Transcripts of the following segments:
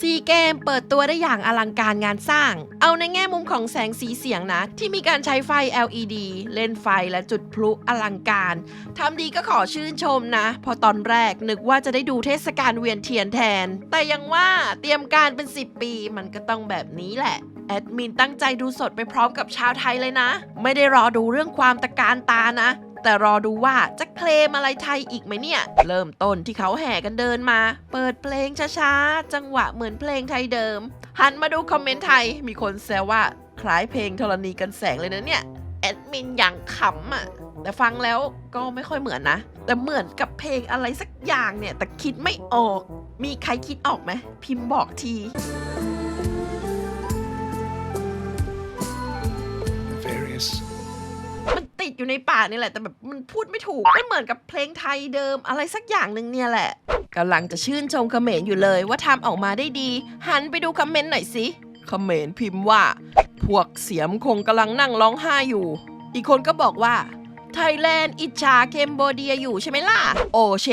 ซีเกมเปิดตัวได้อย่างอลังการงานสร้าง เอาในแง่มุมของแสงสีเสียงนะ ที่มีการใช้ไฟ LED เล่นไฟและจุดพลุอลังการทำดีก็ขอชื่นชมนะ พอตอนแรกนึกว่าจะได้ดูเทศกาลเวียนเทียนแทน แต่ยังว่าเตรียมการเป็น 10 ปีมันก็ต้องแบบนี้แหละ แอดมินตั้งใจดูสดไปพร้อมกับชาวไทยเลยนะ ไม่ได้รอดูเรื่องความตะการตานะ แต่รอดูว่าจะเคลมอะไรไทยอีกไหมเนี่ย เริ่มต้นที่เขาแห่กันเดินมา เปิดเพลงช้าๆ จังหวะเหมือนเพลงไทยเดิม หันมาดูคอมเมนต์ไทย มีคนแซวว่าคล้ายเพลงธรณีกันแสงเลยนะเนี่ย แอดมินอย่างขำอะ แต่ฟังแล้วก็ไม่ค่อยเหมือนนะ แต่เหมือนกับเพลงอะไรสักอย่างเนี่ย แต่คิดไม่ออก มีใครคิดออกไหมพิมพ์บอกที various ติดอยู่ในปากนี่แหละ แต่แบบมันพูดไม่ถูกไม่เหมือนกับเพลงไทยเดิมอะไรสักอย่างหนึ่งเนี่ยแหละกำลังจะชื่นชมเขมรอยู่เลยว่าทำออกมาได้ดี หันไปดูคอมเมนต์หน่อยสิเขมรพิมพ์ว่า พวกเสียมคงกำลังนั่งร้องไห้อยู่ อีกคนก็บอกว่า ไทยแลนด์อิจฉาเคมโบเดียอยู่ใช่ไหมล่ะ โอเช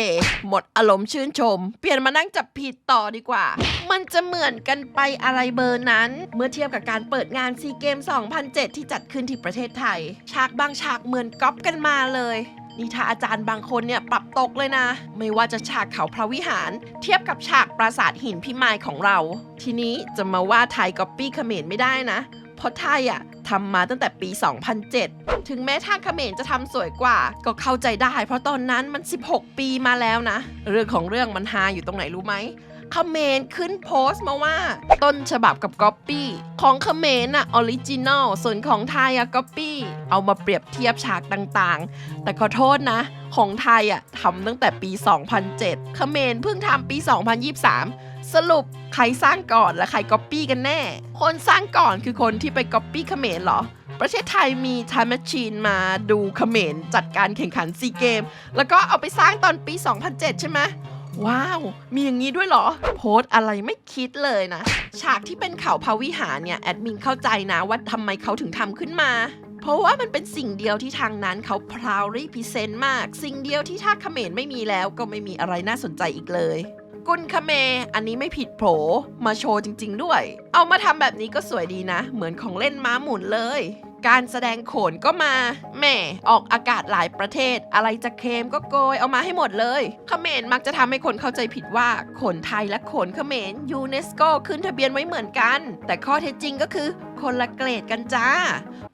หมดอารมณ์ชื่นชม เปลี่ยนมานั่งจับผิดต่อดีกว่า มันจะเหมือนกันไปอะไรเบอร์นั้น เมื่อเทียบกับการเปิดงานซีเกม 2007 ที่จัดขึ้นที่ประเทศไทย ฉากบางฉากเหมือนก๊อปกันมาเลยนี่ถ้าอาจารย์บางคนเนี่ยปรับตกเลยนะ ไม่ว่าจะฉากเขาพระวิหาร เทียบกับฉากปราสาทหินพิมายของเรา ทีนี้จะมาว่าไทยก๊อปปี้เขมรไม่ได้นะ เพราะไทยอะทำมาตั้งแต่ปี 2007 ถึงแม้ทางเขมรจะทำสวยกว่า ก็เข้าใจได้ เพราะตอนนั้นมัน 16 ปีมาแล้วนะ เรื่องของเรื่องมันฮาอยู่ตรงไหนรู้ไหมเขมรขึ้นโพสต์มาว่า ต้นฉบับกับก๊อปปี้ของเขมรน่ะออริจินอลส่วนของไทยอะก๊อปปี้เอามาเปรียบเทียบฉากต่างๆ แต่ขอโทษนะ ของไทยอะทำตั้งแต่ปี 2007เขมรเพิ่งทำปี 2023 สรุปใครสร้างก่อนและใครก๊อปปี้กันแน่ คนสร้างก่อนคือคนที่ไปก๊อปปี้เขมรเหรอ ประเทศไทยมี Time Machine มาดูเขมรจัดการแข่งขันซีเกม แล้วก็เอาไปสร้างตอนปี 2007 ใช่ไหมว้าว มีอย่างนี้ด้วยเหรอ โพสอะไรไม่คิดเลยนะ ฉากที่เป็นเขาพาวิหารเนี่ย แอดมินเข้าใจนะว่าทำไมเขาถึงทำขึ้นมา เพราะว่ามันเป็นสิ่งเดียวที่ทางนั้นเขาพราวรีพิเซนต์มาก สิ่งเดียวที่ถ้าเขมรไม่มีแล้วก็ไม่มีอะไรน่าสนใจอีกเลย กุนคเม อันนี้ไม่ผิดโผมาโชว์จริง ๆ ด้วย เอามาทำแบบนี้ก็สวยดีนะ เหมือนของเล่นม้าหมุนเลย การแสดงโขนก็มาแหม่ออกอากาศหลายประเทศ อะไรจะเคมก็โกยเอามาให้หมดเลยเขมรมักจะทำให้คนเข้าใจผิดว่าโขนไทยและโขนเขมรยูเนสโกขึ้นทะเบียนไว้เหมือนกัน แต่ข้อเท็จจริงก็คือคนละเกรดกันจ้า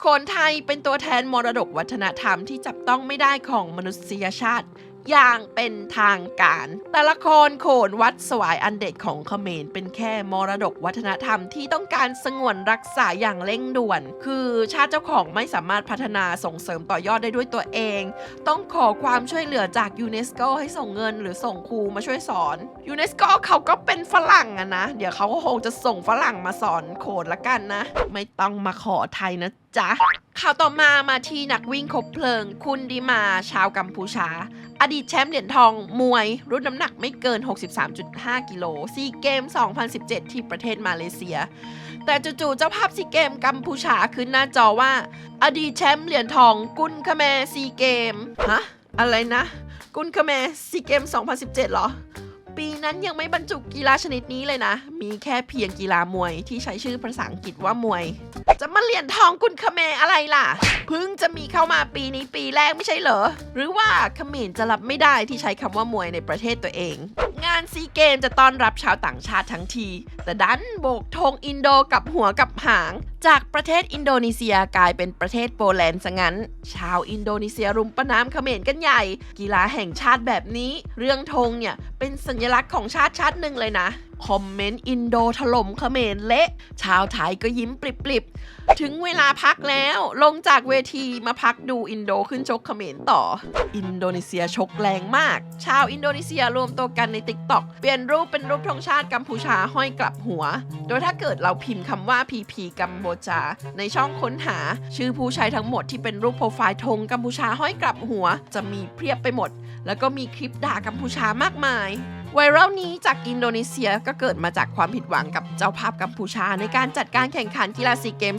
โขนไทยเป็นตัวแทนมรดกวัฒนธรรมที่จับต้องไม่ได้ของมนุษยชาติ อย่างเป็นทางการ แต่ละคนโขนวัดสวายอันเด็ดของเขมรเป็นแค่มรดกวัฒนธรรมที่ต้องการสงวนรักษาอย่างเร่งด่วน คือชาติเจ้าของไม่สามารถพัฒนาส่งเสริมต่อยอดได้ด้วยตัวเอง ต้องขอความช่วยเหลือจากยูเนสโกให้ส่งเงินหรือส่งครูมาช่วยสอนยูเนสโกเขาก็เป็นฝรั่งอะนะ เดี๋ยวเขาก็คงจะส่งฝรั่งมาสอนโขนละกันนะ ไม่ต้องมาขอไทยนะจ๊ะ ข่าวต่อมามาที่นักวิ่งคบเพลิง คุณดิมาชาวกัมพูชา อดีตแชมป์เหรียญทองมวย รุ่นน้ำหนักไม่เกิน 63.5 กิโลซีเกม 2017 ที่ประเทศมาเลเซีย แต่จู่ๆเจ้าภาพซีเกมกัมพูชาขึ้นหน้าจอว่า อดีตแชมป์เหรียญทองกุนคาแมซีเกมฮะอะไรนะ กุนคาแมซีเกม 2017 เหรอ ปีนั้นยังไม่บรรจุกีฬาชนิดนี้เลยนะ มีแค่เพียงกีฬามวยที่ใช้ชื่อภาษาอังกฤษว่ามวย จะมาเหรียญทองกุนคาเมอะไรล่ะ เพิ่งจะมีเข้ามาปีนี้ปีแรกไม่ใช่เหรอ หรือว่าเขมรจะรับไม่ได้ที่ใช้คำว่ามวยในประเทศตัวเอง งานซีเกมจะต้อนรับชาวต่างชาติทั้งที แต่ดันโบกธงอินโดกับหัวกับหาง จากประเทศอินโดนีเซียกลายเป็นประเทศโปแลนด์ซะงั้น ชาวอินโดนีเซียรุมประนามเขมรกันใหญ่ กีฬาแห่งชาติแบบนี้ เรื่องธงเนี่ยเป็นสัญลักษณ์ของชาติชาติหนึ่งเลยนะ คอมเมนต์อินโดถล่มเขมรเละ ชาวไทยก็ยิ้มปริบๆ ถึงเวลาพักแล้วลงจากเวทีมาพักดูอินโดขึ้นชกเขมรต่อ อินโดนีเซียชกแรงมาก ชาวอินโดนีเซียรวมตัวกันในติ๊กต็อกเปลี่ยนรูปเป็นรูปธงชาติกัมพูชาห้อยกลับหัว โดยถ้าเกิดเราพิมพ์คำว่า PP กัมโบจา ในช่องค้นหา ชื่อผู้ใช้ทั้งหมดที่เป็นรูปโปรไฟล์ธงกัมพูชาห้อยกลับหัว จะมีเพียบไปหมด แล้วก็มีคลิปด่ากัมพูชามากมาย ไวรัลนี้จากอินโดนีเซียก็เกิดมาจากความผิดหวังกับเจ้าภาพกัมพูชา ในการจัดการแข่งขันกีฬาซีเกม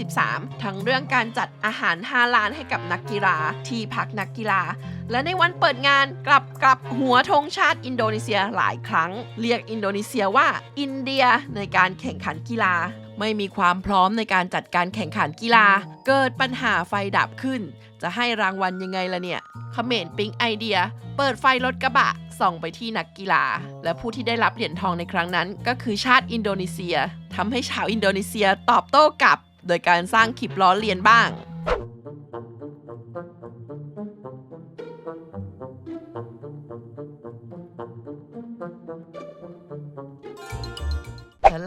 2023 ทั้งเรื่องการจัดอาหารฮาลาลให้กับนักกีฬาที่พักนักกีฬา และในวันเปิดงานกลับกลับหัวธงชาติอินโดนีเซียหลายครั้ง เรียกอินโดนีเซียว่าอินเดียในการแข่งขันกีฬา ไม่มีความพร้อมในการจัดการแข่งขันกีฬา เกิดปัญหาไฟดับขึ้น จะให้รางวัลยังไงล่ะเนี่ยเขมรปิ๊งไอเดีย เปิดไฟรถกระบะ ส่องไปที่นักกีฬา และผู้ที่ได้รับเหรียญทองในครั้งนั้น ก็คือชาติอินโดนีเซียทำให้ชาวอินโดนีเซียตอบโต้กลับ โดยการสร้างคลิปล้อเลียนบ้าง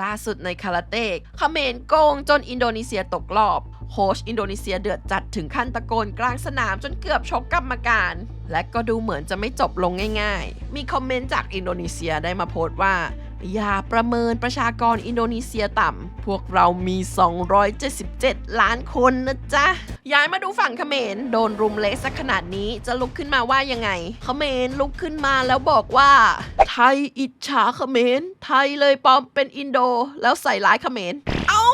ล่าสุดในคาราเต้เขมรโกงจนอินโดนีเซียตกรอบ โค้ชอินโดนีเซียเดือดจัดถึงขั้นตะโกนกลางสนามจนเกือบชกกรรมการ และก็ดูเหมือนจะไม่จบลงง่าย ๆ มีคอมเมนต์จากอินโดนีเซียได้มาโพสต์ว่า อย่าประเมินประชากรอินโดนีเซียต่ำ พวกเรามี 277 ล้านคนนะจ๊ะ ย้ายมาดูฝั่งเขมร โดนรุมเละสักขนาดนี้จะลุกขึ้นมาว่ายังไง เขมรลุกขึ้นมาแล้วบอกว่า ไทยอิจฉาเขมร ไทยเลยปลอมเป็นอินโด แล้วใส่ร้ายเขมร เอ้า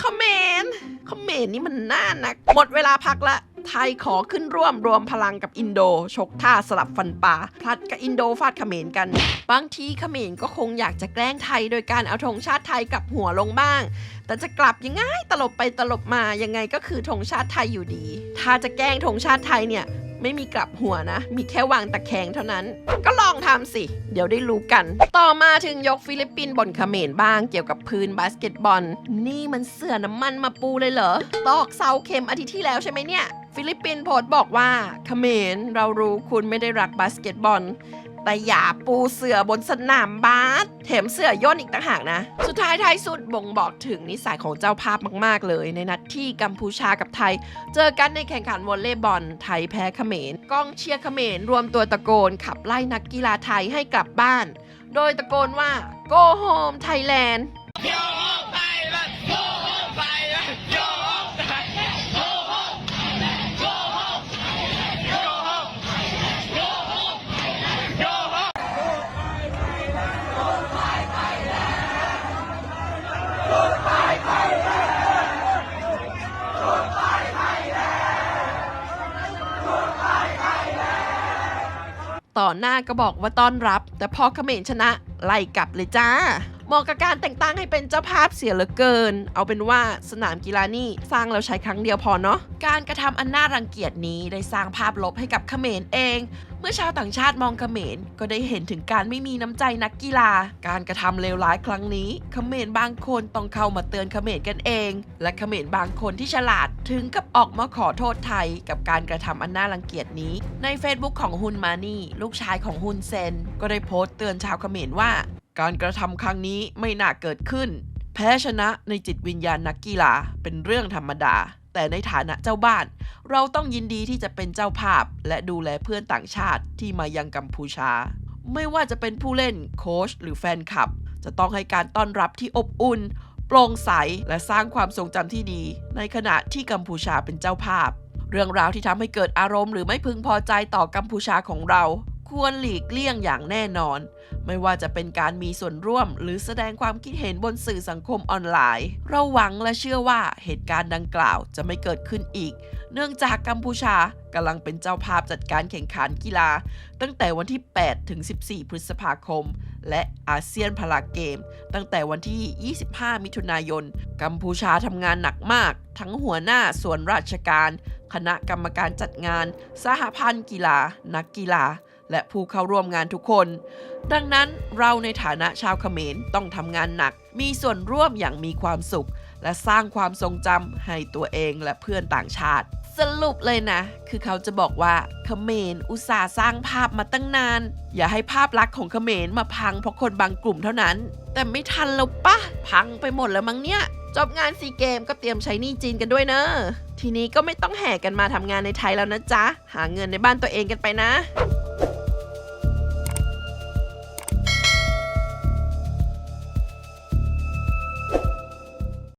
เขมร เขมรนี่มันน่านัก หมดเวลาพักละ ไทยขอขึ้นร่วมรวมพลังกับอินโด ชกท่าสลับฟันปลาพลัดกับอินโดฟาดเขมรกัน บางทีเขมรก็คงอยากจะแกล้งไทยโดยการเอาธงชาติไทยกลับหัวลงบ้าง แต่จะกลับยังไงตลบไปตลบมายังไงก็คือธงชาติไทยอยู่ดี ถ้าจะแกล้งธงชาติไทยเนี่ยไม่มีกลับหัวนะ มีแค่วางตะแคงเท่านั้น ก็ลองทำสิ เดี๋ยวได้รู้กัน ต่อมาถึงยกฟิลิปปินส์บนเขมรบ้างเกี่ยวกับพื้นบาสเกตบอล นี่มันเสื่อน้ำมันมาปูเลยเหรอ ตอกเสาเข็มอาทิตย์ที่แล้วใช่ไหมเนี่ยฟิลิปปินส์โพสต์บอกว่าเขมรเรารู้คุณไม่ได้รักบาสเกตบอล แต่อย่าปูเสือบนสนามบาสแถมเสือย่นอีกต่างหากนะ สุดท้ายท้ายสุดบ่งบอกถึงนิสัยของเจ้าภาพมาก ๆ เลย ในนัดที่กัมพูชากับไทย เจอกันในแข่งขันวอลเลย์บอลไทยแพ้เขมรกองเชียร์เขมรรวมตัวตะโกนขับไล่นักกีฬาไทยให้กลับบ้าน โดยตะโกนว่า go home Thailand หน้าก็บอกว่าต้อนรับ แต่พอเขมรชนะไล่กลับเลยจ้า เหมาะกับการแต่งตั้งให้เป็นเจ้าภาพเสียเหลือเกิน เอาเป็นว่าสนามกีฬานี่สร้างแล้วใช้ครั้งเดียวพอเนาะการกระทำอันน่ารังเกียจนี้ได้สร้างภาพลบให้กับเขมรเอง เมื่อชาวต่างชาติมองเขมรก็ได้เห็นถึงการไม่มีน้ำใจนักกีฬา การกระทำเลวร้ายครั้งนี้เขมรบางคนต้องเข้ามาเตือนเขมรกันเอง และเขมรบางคนที่ฉลาดถึงกับออกมาขอโทษไทย กับการกระทำอันน่ารังเกียจนี้ ใน Facebook ของฮุนมานี่ ลูกชายของฮุนเซน ก็ได้โพสต์เตือนชาวเขมรว่า การกระทำครั้งนี้ไม่น่าเกิดขึ้น แพ้ชนะในจิตวิญญาณนักกีฬาเป็นเรื่องธรรมดา แต่ในฐานะเจ้าบ้าน เราต้องยินดีที่จะเป็นเจ้าภาพ และดูแลเพื่อนต่างชาติที่มายังกัมพูชา ไม่ว่าจะเป็นผู้เล่นโค้ชหรือแฟนคลับ จะต้องให้การต้อนรับที่อบอุ่นโปร่งใสและสร้างความทรงจำที่ดี ในขณะที่กัมพูชาเป็นเจ้าภาพ เรื่องราวที่ทำให้เกิดอารมณ์หรือไม่พึงพอใจต่อกัมพูชาของเรา ควรหลีกเลี่ยงอย่างแน่นอน ไม่ว่าจะเป็นการมีส่วนร่วม หรือแสดงความคิดเห็นบนสื่อสังคมออนไลน์ เราหวังและเชื่อว่าเหตุการณ์ดังกล่าวจะไม่เกิดขึ้นอีก เนื่องจากกัมพูชากำลังเป็นเจ้าภาพจัดการแข่งขันกีฬา ตั้งแต่วันที่ 8 ถึง 14 พฤษภาคม และอาเซียนพาราเกม ตั้งแต่วันที่ 25 มิถุนายน กัมพูชาทำงานหนักมาก ทั้งหัวหน้าส่วนราชการ คณะกรรมการจัดงาน สหพันธ์กีฬา นักกีฬา และผู้เข้าร่วมงานทุกคน ดังนั้นเราในฐานะชาวเขมรต้องทำงานหนัก มีส่วนร่วมอย่างมีความสุข และสร้างความทรงจำให้ตัวเองและเพื่อนต่างชาติ สรุปเลยนะ คือเขาจะบอกว่าเขมรอุตส่าห์สร้างภาพมาตั้งนาน อย่าให้ภาพลักษณ์ของเขมรมาพังเพราะคนบางกลุ่มเท่านั้น แต่ไม่ทันแล้วปะพังไปหมดแล้วมั้งเนี่ยจบงานซีเกมก็เตรียมใช้นี้จีนกันด้วยเนอะทีนี้ก็ไม่ต้องแห่กันมาทำงานในไทยแล้วนะจ๊ะ หาเงินในบ้านตัวเองกันไปนะ